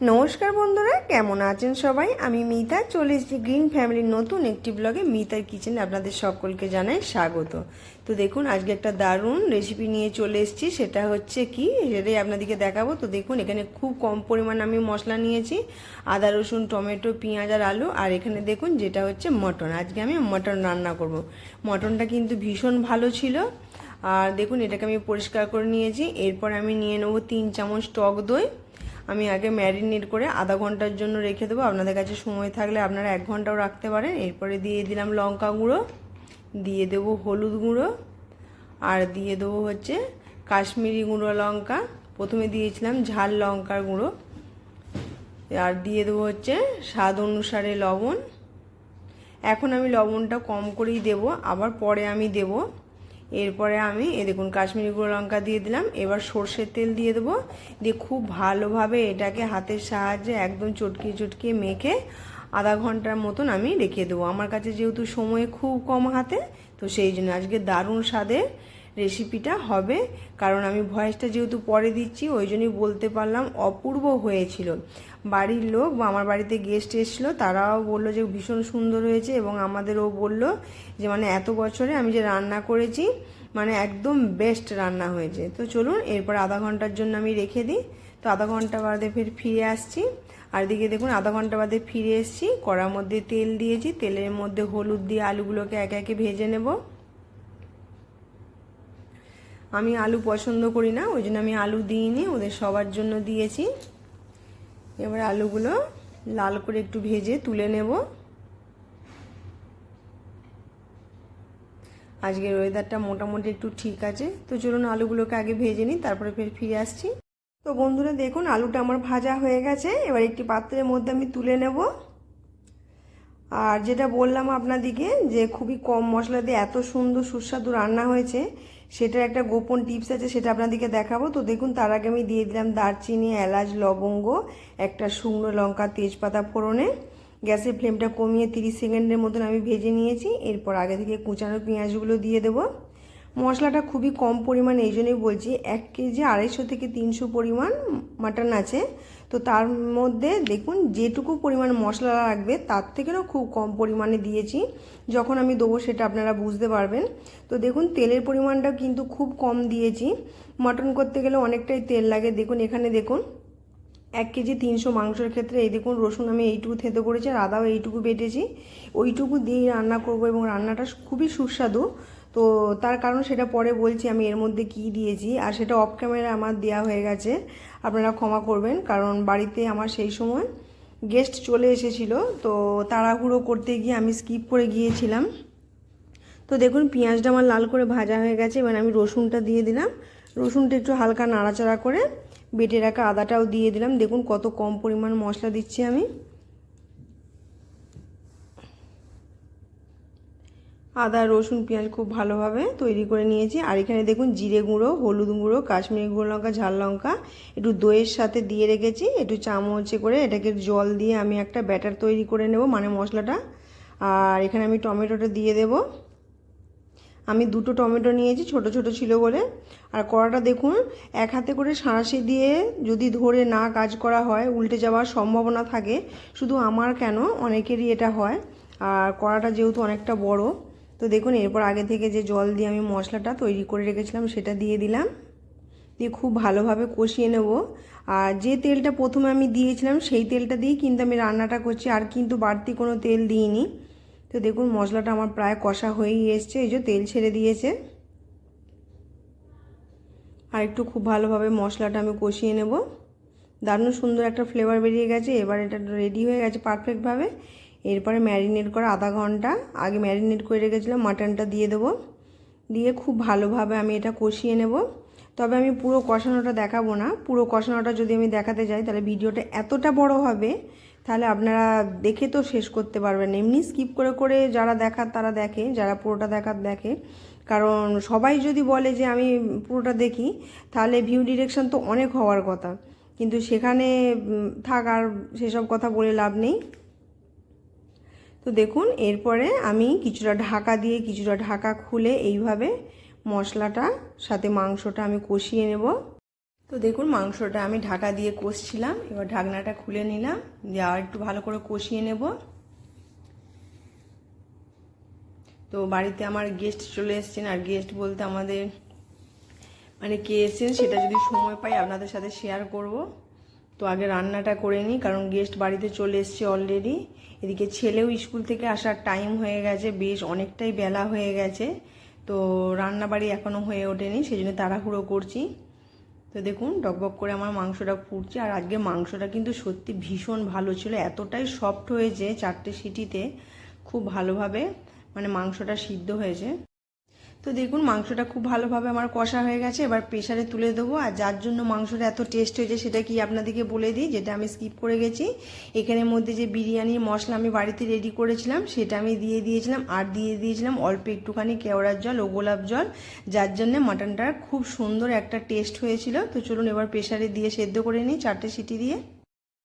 নমস্কার বন্ধুরা, কেমন আছেন সবাই? আমি মিতা, চলে এসেছি গ্রিন ফ্যামিলির নতুন একটি ব্লগে মিতার কিচেনে আপনাদের সকলকে জানাই স্বাগত। তো দেখুন, আজকে একটা দারুণ রেসিপি নিয়ে চলে এসেছি, সেটা হচ্ছে কি, সেটাই আপনাদেরকে দেখাবো। তো দেখুন, এখানে খুব কম পরিমাণ আমি মশলা নিয়েছি, আদা, রসুন, টমেটো, পেঁয়াজ আর আলু, আর এখানে দেখুন, যেটা হচ্ছে মটন। আজকে আমি মটন রান্না করব। মটনটা কিন্তু ভীষণ ভালো ছিল। আর দেখুন, এটাকে আমি পরিষ্কার করে নিয়েছি। এরপর আমি নিয়ে নেব তিন চামচ টক দই। আমি আগে ম্যারিনেট করে আধা ঘণ্টার জন্য রেখে দেবো। আপনাদের কাছে সময় থাকলে আপনারা এক ঘন্টাও রাখতে পারেন। এরপরে দিয়ে দিলাম লঙ্কা গুঁড়ো, দিয়ে দেবো হলুদ গুঁড়ো, আর দিয়ে দেবো হচ্ছে কাশ্মীরি গুঁড়ো লঙ্কা। প্রথমে দিয়েছিলাম ঝাল লঙ্কার গুঁড়ো, আর দিয়ে দেবো হচ্ছে স্বাদ অনুসারে লবণ। এখন আমি লবণটা কম করেই দেব, আবার পরে আমি দেবো এরপরে আমি এ দেখুন, কাশ্মীরি গুঁড়ো লঙ্কা দিয়ে দিলাম। এবার সর্ষের তেল দিয়ে দেবো। দিয়ে খুব ভালোভাবে এটাকে হাতের সাহায্যে একদম চটকিয়ে চটকিয়ে মেখে আধা ঘণ্টার মতন আমি রেখে দেবো। আমার কাছে যেহেতু সময় খুব কম হাতে, তো সেই জন্য আজকে দারুণ স্বাদের রেসিপিটা হবে। কারণ আমি ভয়েসটা যেহেতু পরে দিচ্ছি, ওই জন্যই বলতে পারলাম অপূর্ব হয়েছিল। বাড়ির লোক বা আমার বাড়িতে গেস্ট এসেছিল, তারাও বলল যে ভীষণ সুন্দর হয়েছে এবং আমাদেরও বলল যে মানে এত বছরে আমি যে রান্না করেছি মানে একদম বেস্ট রান্না হয়েছে। তো চলুন, এরপর আধা ঘণ্টার জন্য আমি রেখে দিই। তো আধা ঘণ্টা বাদে ফের ফিরে আসছি। আর দিকে দেখুন, আধা ঘণ্টা বাদে ফিরে এসেছি। কড়ার মধ্যে তেল দিয়েছি। তেলের মধ্যে হলুদ দিয়ে আলুগুলোকে একে একে ভেজে নেব। আমি আলু পছন্দ করি না, ওই জন্য আমি আলু দিইনি, ওদের সবার জন্য দিয়েছি। এবার আলুগুলো লাল করে একটু ভেজে তুলে নেব। আজকের ওয়েদারটা মোটামুটি একটু ঠিক আছে, তো চলুন আলুগুলোকে আগে ভেজে নিই, তারপরে ফের ফিরে আসছি। তো বন্ধুরা, দেখুন, আলুটা আমার ভাজা হয়ে গেছে, এবার একটি পাত্রের মধ্যে আমি তুলে নেব। আর যেটা বললাম আপনাদিকে, যে খুবই কম মশলা দিয়ে এত সুন্দর সুস্বাদু রান্না হয়েছে সেটার একটা গোপন টিপস আছে, সেটা আপনাদেরকে দেখাবো। তো দেখুন, তার আগে আমি দিয়ে দিলাম দারচিনি, এলাচ, লবঙ্গ, একটা শুকনো লঙ্কা, তেজপাতা ফোড়নে। গ্যাসের ফ্লেমটা কমিয়ে তিরিশ সেকেন্ডের মতন আমি ভেজে নিয়েছি। এরপর আগে থেকে কুচানো পেঁয়াজগুলো দিয়ে দেবো। মশলাটা খুবই কম পরিমাণে, এই জন্যই বলছি, এক কেজি আড়াইশো থেকে তিনশো পরিমাণ মাটন আছে। তো তার মধ্যে দেখুন, যেটুকু পরিমাণ মশলা লাগবে, তার থেকেও খুব কম পরিমাণে দিয়েছি। যখন আমি দেবো সেটা আপনারা বুঝতে পারবেন। তো দেখুন, তেলের পরিমাণটা কিন্তু খুব কম দিয়েছি। মাটন করতে গেলে অনেকটাই তেল লাগে। দেখুন, এখানে দেখুন, এক কেজি তিনশো মাংসের ক্ষেত্রে এই দেখুন, রসুন আমি এইটুকু থেতে করেছি, আর আদাও এইটুকু বেটেছি। ওইটুকু দিয়েই রান্না করব এবং রান্নাটা খুবই সুস্বাদু। তো তার কারণ সেটা পরে বলছি আমি এর মধ্যে কি দিয়েছি, আর সেটা অফ ক্যামেরা আমার দেওয়া হয়ে গেছে। আপনারা ক্ষমা করবেন, কারণ বাড়িতে আমার সেই সময় গেস্ট চলে এসেছিল, তো তাড়াহুড়ো করতে গিয়ে আমি স্কিপ করে গিয়েছিলাম। তো দেখুন, পেঁয়াজটা আমার লাল করে ভাজা হয়ে গেছে, এবার আমি রসুনটা দিয়ে দিলাম। রসুনটা একটু হালকা নাড়াচাড়া করে বেটে রাখা আদাটাও দিয়ে দিলাম। দেখুন কত কম পরিমাণ মশলা দিচ্ছি আমি। আদা, রসুন, পেঁয়াজ খুব ভালোভাবে তৈরি করে নিয়েছি। আর এখানে দেখুন জিরে গুঁড়ো, হলুদ গুঁড়ো, কাশ্মীরি গুঁড়ো লঙ্কা, ঝাল লঙ্কা, একটু দইয়ের সাথে দিয়ে রেখেছি। একটু চামচে করে এটাকে জল দিয়ে আমি একটা ব্যাটার তৈরি করে নেব মানে মশলাটা। আর এখানে আমি টমেটোটা দিয়ে দেব। আমি দুটো টমেটো নিয়েছি, ছোট ছোট ছিল বলে। আর কড়াটা দেখুন, এক হাতে করে সাঁড়াশি দিয়ে যদি ধরে না কাজ করা হয়, উল্টে যাওয়ার সম্ভাবনা থাকে। শুধু আমার কেন, অনেকেরই এটা হয়। আর কড়াটা যেহেতু অনেকটা বড় তো দেখুন, এরপর আগে থেকে যে জল দিয়ে আমি মশলাটা তৈরি করে রেখেছিলাম, সেটা দিয়ে দিলাম। দিয়ে খুব ভালোভাবে কষিয়ে নেব। আর যে তেলটা প্রথমে আমি দিয়েছিলাম, সেই তেলটা দিয়েই কিন্তু আমি রান্নাটা করছি। আর কিন্তু বাড়তি কোনো তেল দিইনি। তো দেখুন, মশলাটা আমার প্রায় কষা হয়েই এসছে। এই যে তেল ছেড়ে দিয়েছে। আর একটু খুব ভালোভাবে মশলাটা আমি কষিয়ে নেব। দারুণ সুন্দর একটা ফ্লেভার বেরিয়ে গেছে। এবার এটা রেডি হয়ে গেছে পারফেক্টভাবে এরপরে ম্যারিনেট করা আধা ঘণ্টা। আগে ম্যারিনেট করে রেখেছিলাম, মাটনটা দিয়ে দেবো। দিয়ে খুব ভালোভাবে আমি এটা কষিয়ে নেব। তবে আমি পুরো কষানোটা দেখাবো না। পুরো কষানোটা যদি আমি দেখাতে যাই, তাহলে ভিডিওটা এতটা বড় হবে, তাহলে আপনারা দেখে তো শেষ করতে পারবেন। এমনি স্কিপ করে করে যারা দেখার তারা দেখে, যারা পুরোটা দেখার দেখে। কারণ সবাই যদি বলে যে আমি পুরোটা দেখি, তাহলে ভিউ ডিরেকশন তো অনেক হওয়ার কথা। কিন্তু সেখানে থাক আর সেসব কথা বলে লাভ নেই। তো দেখুন, এরপরে আমি কিছুটা ঢাকা দিয়ে কিছুটা ঢাকা খুলে এইভাবে মশলাটা, সাথে মাংসটা আমি কষিয়ে নেব। তো দেখুন, মাংসটা আমি ঢাকা দিয়ে কষছিলাম, এবার ঢাকনাটা খুলে নিলাম, দিয়ে আর একটু ভালো করে কষিয়ে নেব। তো বাড়িতে আমার গেস্ট চলে এসছেন, আর গেস্ট বলতে আমাদের মানে কে এসছেন সেটা যদি সময় পাই আপনাদের সাথে শেয়ার করব। তো আগে রান্নাটা করে নিই, কারণ গেস্ট বাড়িতে চলে এসছে অলরেডি এদিকে ছেলেও স্কুল থেকে আসার টাইম হয়ে গেছে, বেশ অনেকটাই বেলা হয়ে গেছে। তো রান্না বাড়ি এখনও হয়ে ওঠেনি সেই জন্য তাড়াহুড়ো করছি। তো দেখুন, ডকবক করে আমার মাংসটা ফুটছে, আর আজকে মাংসটা কিন্তু সত্যি ভীষণ ভালো ছিল, এতটাই সফট হয়েছে চারটে সিটিতে, খুব ভালোভাবে মানে মাংসটা সিদ্ধ হয়েছে। তো দেখুন, মাংসটা খুব ভালোভাবে আমার কষা হয়ে গেছে। এবার প্রেশারে তুলে দেবো। আর যার জন্য মাংসটা এত টেস্ট হয়েছে সেটা কি আপনাদেরকে বলে দিই, যেটা আমি স্কিপ করে গেছি। এখানের মধ্যে যে বিরিয়ানির মশলা আমি বাড়িতে রেডি করেছিলাম, সেটা আমি দিয়ে দিয়েছিলাম। আর দিয়ে দিয়েছিলাম অল্প একটুখানি কেওড়ার জল ও গোলাপ জল। যার জন্য মাটনটার খুব সুন্দর একটা টেস্ট হয়েছিল। তো চলুন এবার প্রেশারে দিয়ে সেদ্ধ করে নিই চারটে সিটি দিয়ে।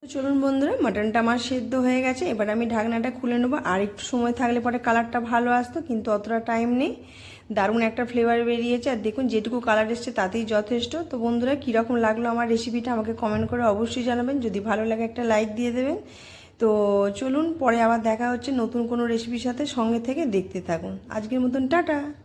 তো চলুন বন্ধুরা, মাটনটা আমার সেদ্ধ হয়ে গেছে। এবার আমি ঢাকনাটা খুলে নেব। আর একটু সময় থাকলে পরে কালারটা ভালো আসতো, কিন্তু অতটা টাইম নেই। দারুণ একটা ফ্লেভার বেরিয়েছে। আর দেখুন, যেটুকু কালার এসছে তাতেই যথেষ্ট। তো বন্ধুরা, কীরকম লাগল আমার রেসিপিটা আমাকে কমেন্ট করে অবশ্যই জানাবেন। যদি ভালো লাগে একটা লাইক দিয়ে দেবেন। তো চলুন, পরে আবার দেখা হচ্ছে নতুন কোনো রেসিপির সাথে সঙ্গে থেকে দেখতে থাকুন। আজকের মতন, টাটা!